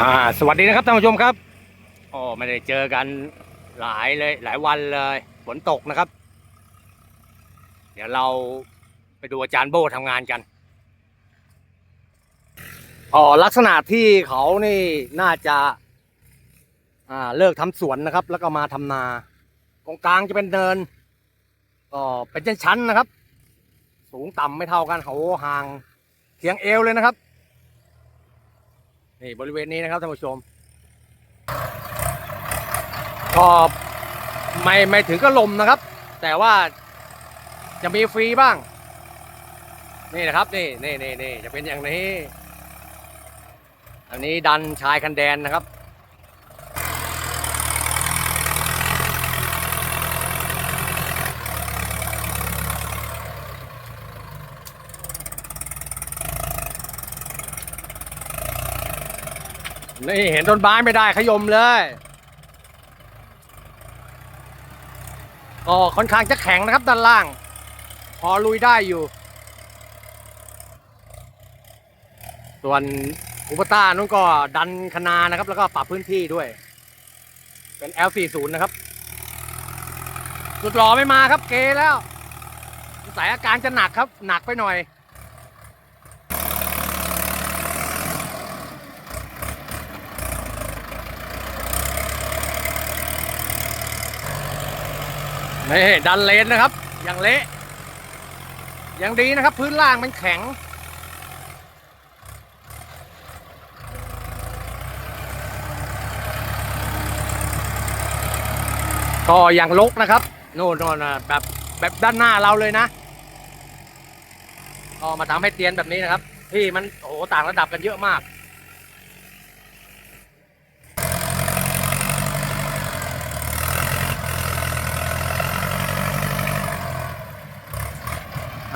อ่าสวัสดีนะครับท่านผู้ชมครับโอ้ไม่ได้เจอกันหลายเลยหลายวันเลยฝนตกนะครับ เดี๋ยวเราไปดูอาจารย์โบทำงานกันอ๋อลักษณะที่เขานี่น่าจะอ่าเลิกทำสวนนะครับ แล้วก็มาทำนาตรงกลางจะเป็นเนินก็เป็นชั้นๆนะครับ สูงต่ำไม่เท่ากันเขาห่างเคียงเอวเลยนะครับ นี่บริเวณนี้นะครับท่านผู้ชมก็ไม่ไม่ถึงก็ลมนะครับ แต่ว่าจะมีฟรีบ้าง นี่นะครับนี่นี่นี่นี่จะเป็นอย่างนี้ อันนี้ดันชายคันแดนนะครับ นี่เห็นต้นไม้ไม่ได้ขยมเลยก็ค่อนข้างจะแข็งนะครับด้านล่าง พอลุยได้อยู่ ส่วนอุปต้านู้นก็ดันคนานะครับ แล้วก็ปรับพื้นที่ด้วย เป็น L40 นะครับ สุดหล่อไม่มาครับเกแล้วสงสัยอาการจะหนักครับ หนักไปหน่อย นี่ดันเลนนะครับ อย่างเละ อย่างดีนะครับ พื้นล่างมันแข็ง ก็อย่างลกนะครับ โน่นน่ะแบบแบบด้านหน้าเราเลยนะ ก็มาทำให้เตียนแบบนี้นะครับ ที่มันโอ้ต่างระดับกันเยอะมาก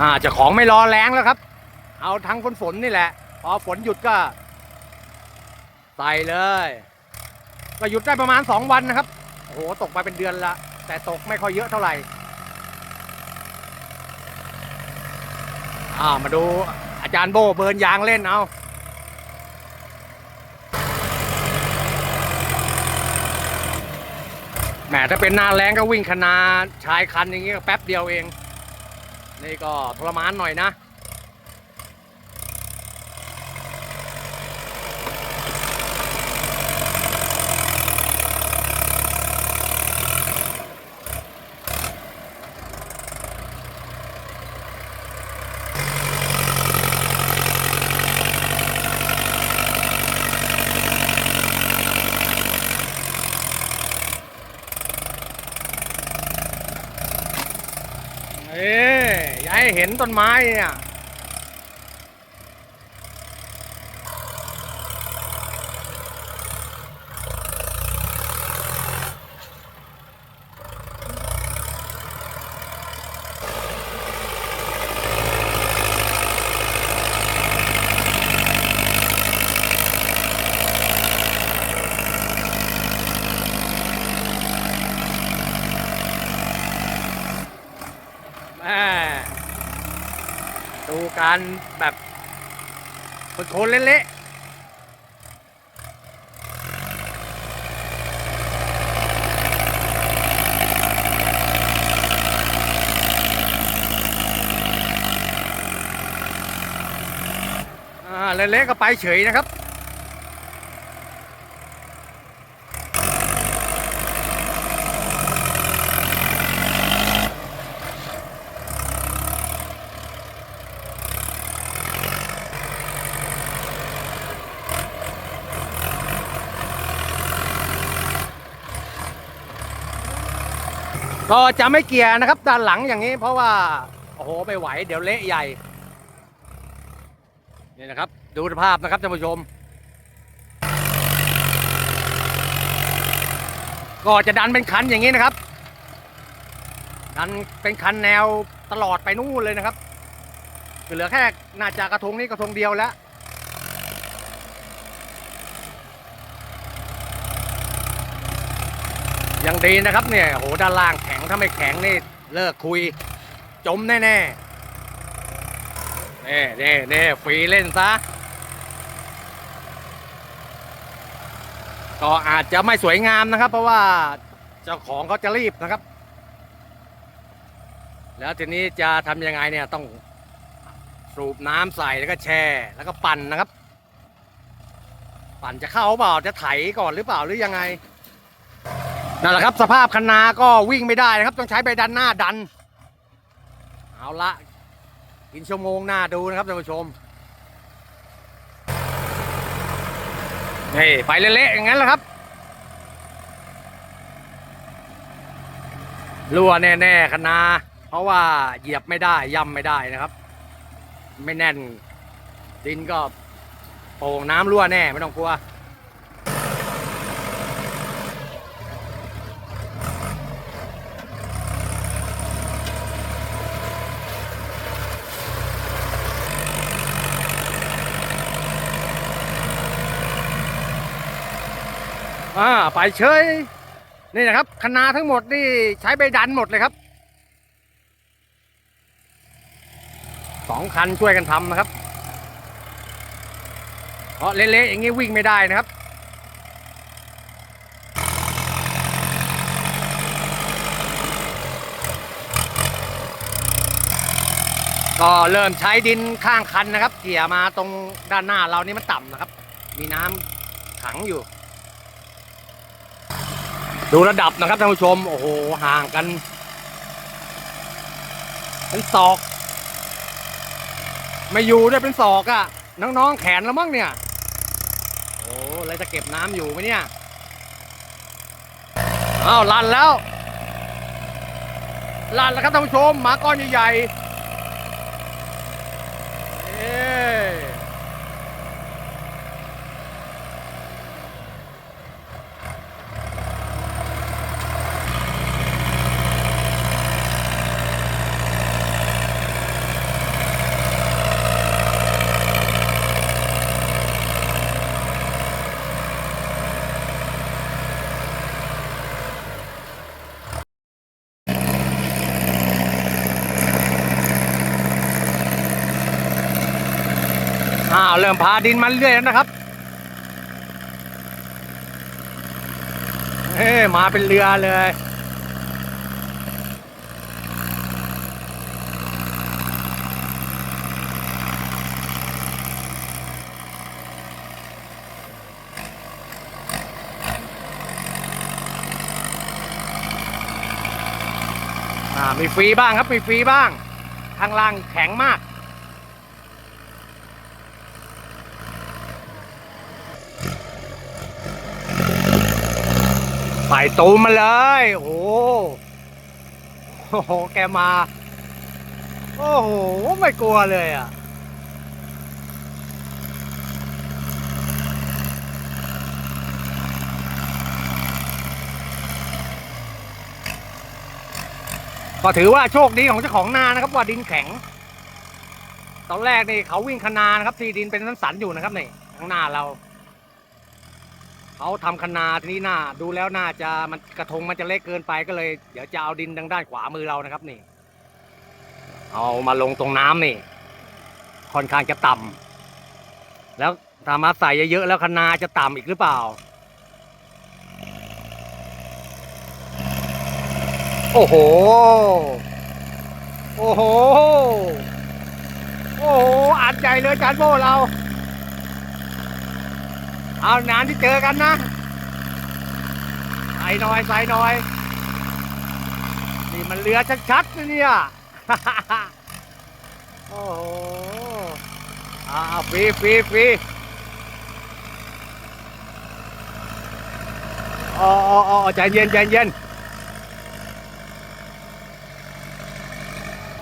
อ่าจะของไม่รอแรงแล้วครับ เอาทั้งฝนฝนนี่แหละ พอฝนหยุดก็ใส่เลย ก็หยุดได้ประมาณสองวันนะครับโอ้โหตกไปเป็นเดือนละ แต่ตกไม่ค่อยเยอะเท่าไหร่อ่ามาดูอาจารย์โบเบิร์นยางเล่นเอาแหมถ้าเป็นหน้าแรงก็วิ่งคณาชายคันอย่างเงี้ยแป๊บเดียวเอง นี่ก็ทรมานหน่อยนะ เห็นต้นไม้เนี่ย แม่ดู การแบบโคนเละๆเละๆก็ไปเฉยนะครับ ก็จะไม่เกียร์นะครับด้านหลังอย่างนี้ เพราะว่าโอ้โหไม่ไหว เดี๋ยวเละใหญ่นี่นะครับ ดูสภาพนะครับท่านผู้ชม ก็จะดันเป็นคันอย่างนี้นะครับ ดันเป็นคันแนวตลอดไปนู่นเลยนะครับเหลือแค่น่าจะกระทงนี้กระทงเดียวแล้ว ยังดีนะครับเนี่ยโหด้านล่างแข็งถ้าไม่แข็งนี่เลิกคุย จมแน่ๆเน่เน่เน่ฟรีเล่นซะก็อาจจะไม่สวยงามนะครับ เพราะว่าเจ้าของเขาจะรีบนะครับ แล้วทีนี้จะทำยังไงเนี่ยต้องสูบน้ำใส่แล้วก็แช่แล้วก็ปั่นนะครับ ปั่นจะเข้าเปล่าจะไถก่อนหรือเปล่าหรือยังไง นั่นแหละครับสภาพคันนาก็วิ่งไม่ได้นะครับ ต้องใช้ใบดันหน้าดัน เอาละกินชั่วโมงหน้าดูนะครับท่านผู้ชมนี่ไปเละๆอย่างนั้นแหละครับรั่วแน่ๆคันนา เพราะว่าเหยียบไม่ได้ย่ำไม่ได้นะครับ ไม่แน่นดินก็โป่งน้ำรั่วแน่ไม่ต้องกลัว อ่าไปเฉยนี่นะครับคณะทั้งหมดนี่ใช้ใบดันหมดเลยครับสองคันช่วยกันทำนะครับเพราะเละๆอย่างนี้วิ่งไม่ได้นะครับก็เริ่มใช้ดินข้างคันนะครับ เกี่ยมาตรงด้านหน้าเรานี่มันต่ำนะครับ มีน้ำขังอยู่ ดูระดับนะครับท่านผู้ชม โอ้โห ห่างกันเป็นศอก ไม่อยู่ด้วยเป็นศอกอะ่ะ น้องๆ แขนแล้วมั้งเนี่ย โอ้เลยจะเก็บน้ำอยู่ไหมเนี่ยอ้าวลันแล้วลันแล้วครับท่านผู้ชมหมาก้อนใหญ่ๆ อ้าวเริ่มพาดินมาเรื่อยแล้วนะครับเอ้มาเป็นเรือเลยอ่ามีฟรีบ้างครับมีฟรีบ้าง ข้างล่างแข็งมาก ใส่ตูมมาเลยโอ้โหโอ้โห แกมา โอ้โห ไม่กลัวเลยอะ ก็ถือว่าโชคดีของเจ้าของนานะครับว่าดินแข็ง ตอนแรกนี่เขาวิ่งคนานะครับ ที่ดินเป็นสันๆอยู่นะครับนี่ข้างหน้าเรา เขาทำคนาทีนี้หน้า ดูแล้วน่าจะมันกระทงมันจะเล็กเกินไปก็เลย เดี๋ยวจะเอาดินทางด้านขวามือเรานะครับนี่ เอามาลงตรงน้ำนี่ ค่อนข้างจะต่ำแล้วถามาใส่เยอะๆแล้วคนาจะต่ำอีกหรือเปล่า โอ้โห โอ้โห โอ้โหอัดใจเลยจานโบเรา เอานานที่เจอกันนะใส่หน่อยใส่หน่อย นี่มันเรือชัดๆนะเนี่ย โอ้โหอ่าฟรีฟรีฟรีอ๋ออ๋ออ๋อใจเย็นใจเย็น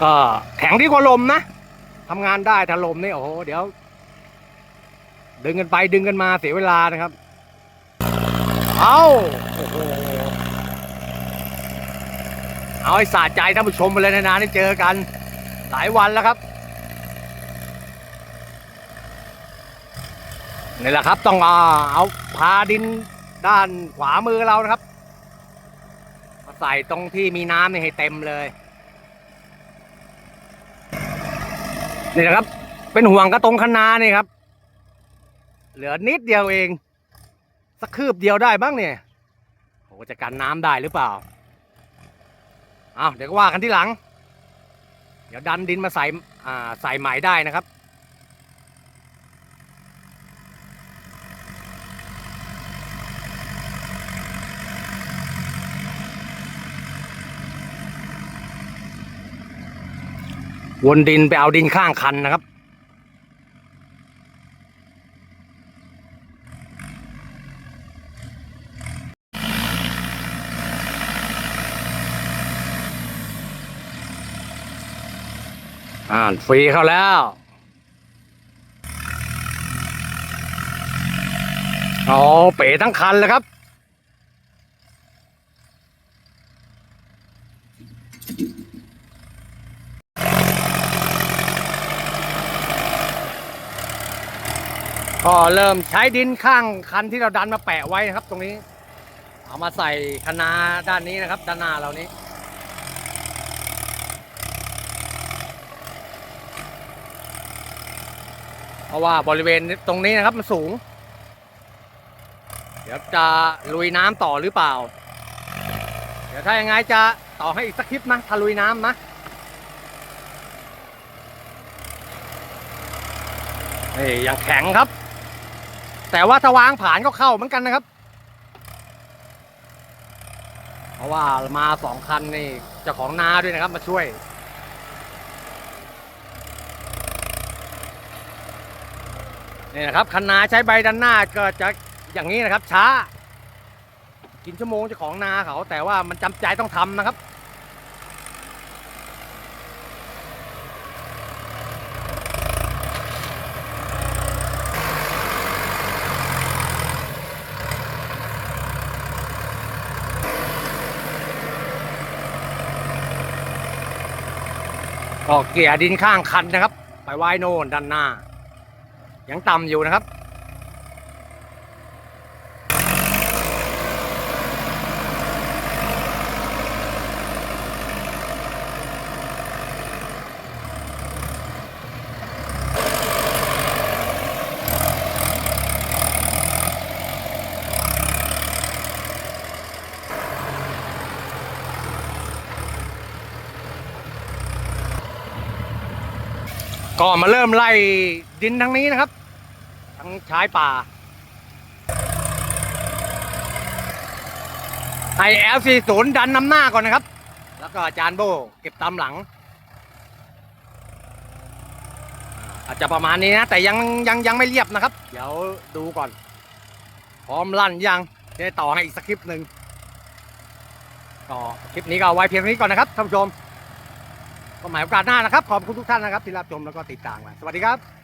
ก็แข็งดีกว่าลมนะทำงานได้ถ้าลมนี่โอ้โห เดี๋ยว ดึงกันไปดึงกันมาเสียเวลานะครับ เอาโอ้โหเอาให้สะใจท่านผู้ชมไปเลยนานๆได้เจอกัน หลายวันแล้วครับนี่แหละครับ ต้องเอาพาดินด้านขวามือเรานะครับมาใส่ตรงที่มีน้ำให้เต็มเลยนี่นะครับ เป็นห่วงกระตรงคนานี่ครับ เหลือนิดเดียวเอง สักคืบเดียวได้บ้างเนี่ยโหจะกันน้ำได้หรือเปล่าเอาเดี๋ยวก็ว่ากันที่หลัง เดี๋ยวดันดินมาใส่อ่าใส่ใหม่ได้นะครับวนดินไปเอาดินข้างคันนะครับ อ่านฟรีเข้าแล้ว อ๋อ เป๋ทั้งคันเลยครับ ก็เริ่มใช้ดินข้างคันที่เราดันมาแปะไว้นะครับตรงนี้ เอามาใส่คนาด้านนี้นะครับ ด้านหน้าเรานี้ เพราะว่าบริเวณตรงนี้นะครับมันสูง เดี๋ยวจะลุยน้ำต่อหรือเปล่า เดี๋ยวถ้ายังไงจะต่อให้อีกสักคลิปนะถ้าลุยน้ำนะนี่ยังแข็งครับ แต่ว่าถ้าวางผ่านก็เข้าเหมือนกันนะครับ เพราะว่ามาสองคันนี่เจ้าของนาด้วยนะครับมาช่วย นี่นะครับคันนาใช้ใบด้านหน้าก็จะอย่างนี้นะครับ ช้า กินชั่วโมงเจ้าของนาเขา แต่ว่ามันจำใจต้องทำนะครับก็เกี่ยดินข้างคันนะครับ ไปไว้โน่นด้านหน้า ยังต่ำอยู่นะครับ ก็มาเริ่มไล่ดินทางนี้นะครับ ชายป่า ไอเอลซีศูนย์ดันนำหน้าก่อนนะครับ แล้วก็อาจารย์โบเก็บตามหลัง อาจจะประมาณนี้นะ แต่ยังยังยังไม่เรียบนะครับ เดี๋ยวดูก่อน พร้อมลั่นยังจะต่อให้อีกสักคลิปหนึ่งก็คลิปนี้ก็ไว้เพียงนี้ก่อนนะครับท่านผู้ชมก็หมายโอกาสหน้านะครับ ขอบคุณทุกท่านนะครับที่รับชมแล้วก็ติดตามมาสวัสดีครับ